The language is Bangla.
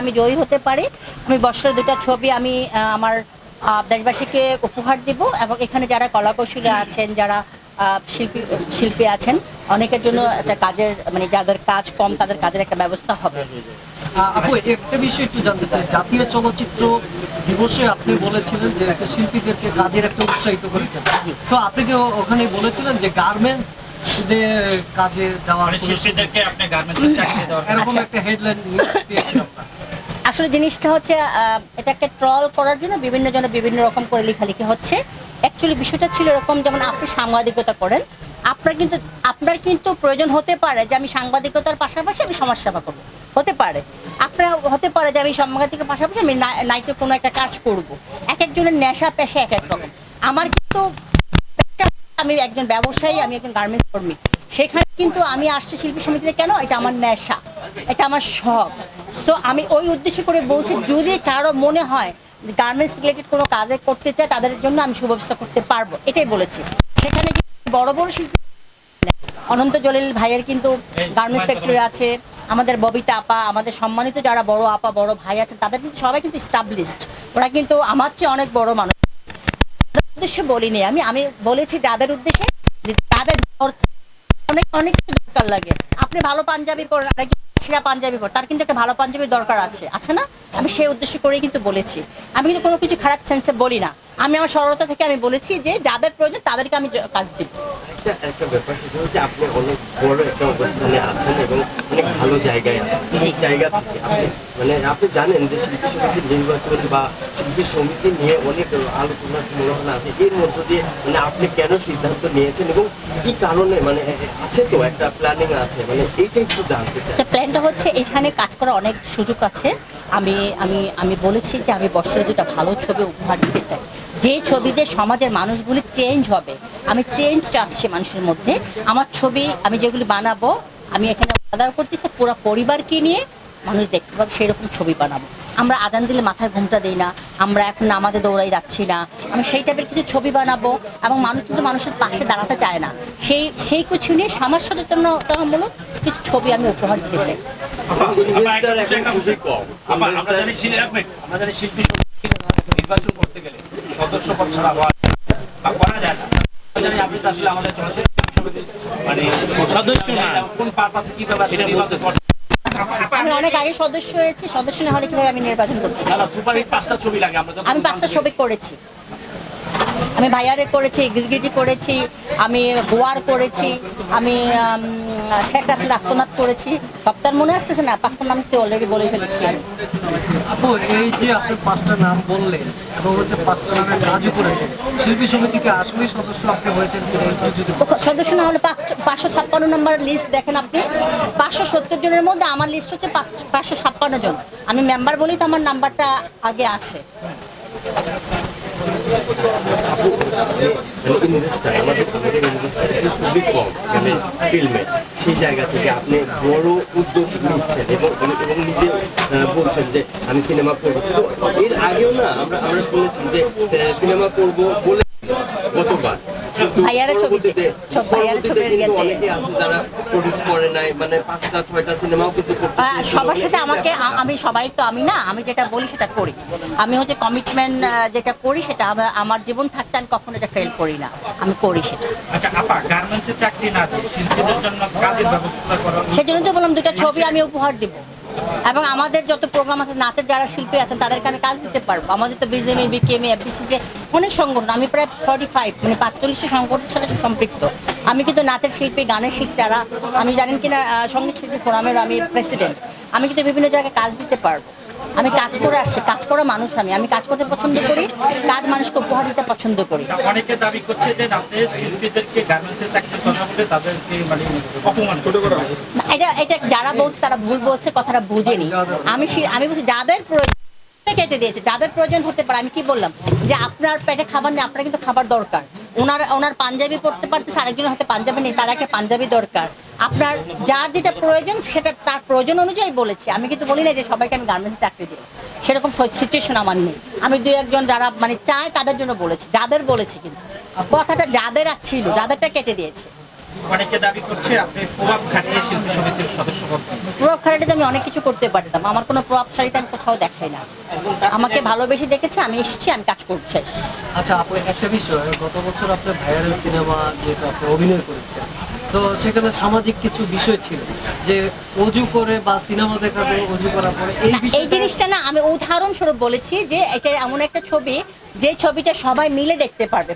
আমি জয়ী হতে পারি। আমি বছরের দুটো ছবি আমি আমার দেশবাসীকে উপহার দিব এবং এখানে যারা কলাকৌশলী আছেন যারা শিল্পী শিল্পী আছেন অনেকের জন্য একটা কাজের মানে যাদের কাজ কম তাদের কাজের একটা ব্যবস্থা হবে। আপু একটা বিষয় একটু জানতে চাই। জাতীয় চলচ্চিত্র দিবসে আপনি বলেছিলেন যে একটা শিল্পীদেরকে কাজের একটা উৎসাহিত করেছেন। তো আপনি কি ওখানে বলেছিলেন যে গার্মেন্টস কাজে যাওয়ার মানে শিল্পীদেরকে আপনি গার্মেন্টসে চাকরি দেওয়ার এরকম আচ্ছা। একটা হেডলাইন আসলে জিনিসটা হচ্ছে এটাকে ট্রল করার জন্য বিভিন্ন জনের বিভিন্ন রকম করে লেখালেখি হচ্ছে। অ্যাকচুয়ালি বিষয়টা ছিল এরকম, যেমন আপনি সাংবাদিকতা করেন, আপনার কিন্তু আপনার কিন্তু প্রয়োজন হতে পারে যে আমি সাংবাদিকতার পাশাপাশি আমি সমাজসেবা করব। হতে পারে। আপনার হতে পারে যে আমি সাংবাদিকের পাশাপাশি আমি নাইটে কোনো একটা কাজ করব। এক একজনের নেশা, পেশা এক এক রকম। আমার কিন্তু আমি একজন ব্যবসায়ী, আমি একজন গার্মেন্টস কর্মী। সেখানে কিন্তু আমি আসছি শিল্পী সমিতিতে কেন? এটা আমার নেশা। এটা আমার শখ। তো আমি ওই উদ্দেশ্য করে বলছি যদি কারও মনে হয় গার্মেন্টস রিলেটেড কোনো কাজে করতে চায় তাদের জন্য আমি সুব্যবস্থা করতে পারব। এটাই বলেছি। সেখানে বড় বড় শিল্পী অনন্ত জলিল ভাইয়ের কিন্তু গার্মেন্টস ফ্যাক্টরি আছে আমাদের ববিতা আপা আমাদের সম্মানিত যারা বড় আপা বড় ভাই আছেন তাদের কিন্তু সবাই কিন্তু স্টাবলিশড ওরা কিন্তু আমার চেয়ে অনেক বড় মানুষ। উদ্দেশ্যে বলিনি আমি আমি বলেছি যাদের উদ্দেশ্যে তাদের অনেক অনেক দরকার লাগে। আপনি ভালো পাঞ্জাবি আরেক ছিঁড়া পাঞ্জাবি পর, তার কিন্তু একটা ভালো পাঞ্জাবির দরকার আছে। আছে না? আমি সেই উদ্দেশ্য করেই কিন্তু বলেছি। আমি কিন্তু কোনো কিছু খারাপ সেন্সে বলি না। আমি আমার সরলতা থেকে আমি বলেছি যে, যাদের প্রয়োজন তাদেরকে আমি কাজ দিব একটা একটা ব্যাপার সেটা হচ্ছে আপনি অনেক বড় একটা অবস্থানে আছেন এবং অনেক ভালো জায়গায় আছেন। সেই জায়গা থেকে আপনি মানে আপনি জানেন যে শিল্পী সমিতির নির্বাচন বা শিল্পী সমিতি নিয়ে অনেক আলোচনা আছে। এর মধ্য দিয়ে মানে আপনি কেন সিদ্ধান্ত নিয়েছেন এবং কি কারণে মানে আছে তো একটা প্ল্যানিং আছে মানে এইটা একটু জানতে চাই। আচ্ছা প্ল্যানটা হচ্ছে এখানে কাজ করার অনেক সুযোগ আছে। আমি আমি আমি বলেছি যে আমি বছরে দুটা ভালো ছবি উপহার দিতে চাই। যে ছবিতে সমাজের মানুষগুলি চেঞ্জ হবে আমি চেঞ্জ চাচ্ছি মানুষের মধ্যে। আমার ছবি আমি যেগুলি বানাবো আমি এখানে অর্ডার করতেছি পুরো পরিবারকে নিয়ে মানুষ দেখতে পাবে সেই রকম ছবি বানাবো। আমরা আদান দিলে মাথায় ঘুমটা দিই না আমরা এখন আমাদের দৌড়াই যাচ্ছি না। আমি সেই টাইপের কিছু ছবি বানাবো এবং মানুষ কিন্তু মানুষের পাশে দাঁড়াতে চায় না। সেই সেই কিছু নিয়ে সমাজ সচেতনতামূলক কিছু ছবি আমি উপহার দিতে চাই। শিল্পী নির্বাচন করতে গেলে সদস্য পদ ছাড়া হওয়া বা করা যায় না। জানি আপনি তো আসলে আমাদের চলচ্চিত্র মানে সদস্য। না। কোন পারপাসে আমি অনেক আগে সদস্য হয়েছি সদস্য না হলে কীভাবে আমি নির্বাচন করতে না না সুপারহিট পাঁচটা ছবি লাগে আমরা যখন আমি পাঁচটা ছবি করেছি। আমি ভাইয়ারে করেছি গিরগিটি করেছি আমি গোয়ার করেছি আমি শেখ রাসুল আত্মনাথ করেছি। সপ্তাহ মনে আসতেছে না পাঁচটা নাম তো অলরেডি বলে ফেলেছি আপু এই যে আপনি পাঁচটা নাম বললেন এবং হচ্ছে পাঁচটা নামের কাজও করেছেন শিল্পী আসলেই সদস্য আপনি হয়েছেন সদস্য না হলে পাঁচ- পাঁচশো ছাপ্পান্ন নম্বর লিস্ট দেখেন আপনি। পাঁচশো সত্তর জনের মধ্যে আমার লিস্ট হচ্ছে পাঁচ- পাঁচশো ছাপ্পান্ন জন। আমি মেম্বার বলেই তো আমার নাম্বারটা আগে আছে। মানে ইনভেস্টার খুবই কম মানে সেই জায়গা থেকে আপনি বড় উদ্যোগ নিচ্ছেন এবং এবং নিজে বলছেন যে আমি সিনেমা করব তো আগেও না আমরা শুনেছি যে সিনেমা করব বলে গতবার ভাইয়ারা ছবিতে, সব ভাইয়ারা পরবর্তীতে ছবির কিন্তু ইয়েতে। অনেকে আছে যারা প্রডিউস করে নাই মানে পাঁচটা ছয়টা সিনেমাও কিন্তু করতে আহ, চেয়েছিল। সবার সাথে আমাকে আমি সবাই তো আমি না আমি যেটা বলি সেটা করি আমি হচ্ছে কমিটমেন্ট যেটা করি সেটা আমার- জীবন থাকতে আমি কখনো এটা ফেল করি না আমি করি সেটা আচ্ছা আপা গার্মেন্টসে চাকরি না দিয়ে শিল্পীদের জন্য কাজের ব্যবস্থা করা সেজন্য তো বললাম দুটা ছবি আমি উপহার দিব এবং আমাদের যত প্রোগ্রাম আছে নাচের যারা শিল্পী আছেন, তাদেরকে আমি কাজ দিতে পারব। আমাদের তো বিজেমি বিকেএমএ এফবিসিসি অনেক সংগঠন, আমি প্রায় ফর্টি ফাইভ মানে পাঁচচল্লিশটা সংগঠনের সাথে সম্পৃক্ত। আমি কিন্তু নাচের শিল্পী, গানের শিল্পী যারা আমি জানেন কিনা সংগীত শিল্পী ফোরামের আমি প্রেসিডেন্ট আমি কিন্তু বিভিন্ন জায়গায় কাজ দিতে পারব। আমি কাজ করে আসছি কাজ করা মানুষ আমি। আমি কাজ করতে পছন্দ করি কাজ মানুষকে উপহার দিতে পছন্দ করি। অনেকে দাবি করছে যে মানে অপমান ছোট করা। এটা এটা যারা বলছে তারা ভুল বলছে কথাটা বুঝেনি। আমি আমি বলছি যাদের প্রয়োজন কেটে দিয়েছে যাদের প্রয়োজন হতে পারে আমি কি বললাম? যে আপনার পেটে খাবার নেই আপনার কিন্তু খাবার দরকার। ওনার ওনার পাঞ্জাবি পড়তে পারতেছে আরেকজন হয়তো পাঞ্জাবি নেই, তার একটা পাঞ্জাবি দরকার। আপনার যার যেটা প্রয়োজন, সেটা তার প্রয়োজন অনুযায়ী বলেছি। আমি কিন্তু বলি না যে সবাইকে আমি গার্মেন্টসে চাকরি দিই সেরকম সিচুয়েশন আমার নেই। আমি দু একজন যারা মানে চায় তাদের জন্য বলেছি, যাদের বলেছি কিন্তু। কথাটা যাদের আর ছিল, যাদেরটা কেটে দিয়েছে। অনেকে দাবি করছে আপনি প্রভাব খাটিয়ে শিল্পী সমিতির সদস্য প্রভাব খাটাতে আমি অনেক কিছু করতে পারতাম। আমার কোনো প্রভাবশালীতে আমি কোথাও দেখাই না। আমাকে ভালোবেসে দেখেছে আমি এসেছি আমি কাজ করছি। আচ্ছা আপু একটা বিষয় গত বছর আপনার ভাইরাল সিনেমা যেটা আপনি অভিনয় করেছেন তো সেখানে সামাজিক কিছু বিষয় ছিল যে অজু করে বা সিনেমা পর অজু করার পরে এই এই জিনিসটা না আমি উদাহরণস্বরূপ বলেছি যে এটা এমন একটা ছবি যে ছবিটা সবাই মিলে দেখতে পারবে।